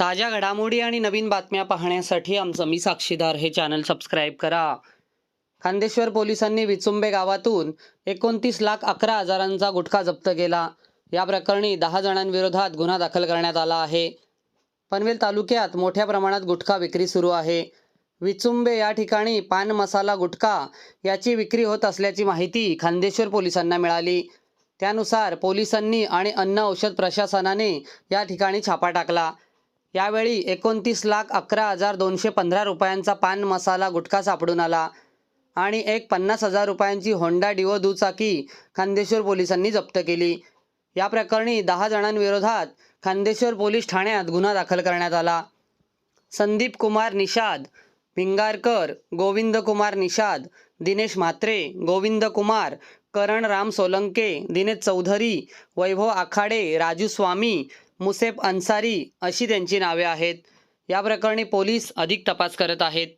ताज्या घडामोडी आणि नवीन बातम्या पाहण्यासाठी आमचं मी साक्षीदार हे चॅनल सबस्क्राईब करा. खांदेश्वर पोलिसांनी विचुंबे गावातून एकोणतीस लाख अकरा हजारांचा गुटखा जप्त केला. या प्रकरणी दहा जणांविरोधात गुन्हा दाखल करण्यात आला आहे. पनवेल तालुक्यात मोठ्या प्रमाणात गुटखा विक्री सुरू आहे. विचुंबे या ठिकाणी पान मसाला गुटखा याची विक्री होत असल्याची माहिती खांदेश्वर पोलिसांना मिळाली. त्यानुसार पोलिसांनी आणि अन्न औषध प्रशासनाने या ठिकाणी छापा टाकला. यावेळी एकोणतीस लाख अकरा हजार दोनशे पंधरा रुपयांचा पान मसाला गुटखा सापडून आला आणि एक पन्नास हजार रुपयांची होंडा डिओ दुचाकी खांदेश्वर पोलिसांनी जप्त केली. या प्रकरणी दहा जणांविरोधात खांदेश्वर पोलीस ठाण्यात गुन्हा दाखल करण्यात आला. संदीप कुमार निषाद भिंगारकर गोविंद कुमार निषाद दिनेश म्हात्रे गोविंद कुमार करण राम सोलंके दिनेश चौधरी वैभव आखाडे राजू स्वामी मुसेफ अन्सारी अशी त्यांची नावे आहेत. या प्रकरणी पोलीस अधिक तपास करत आहेत.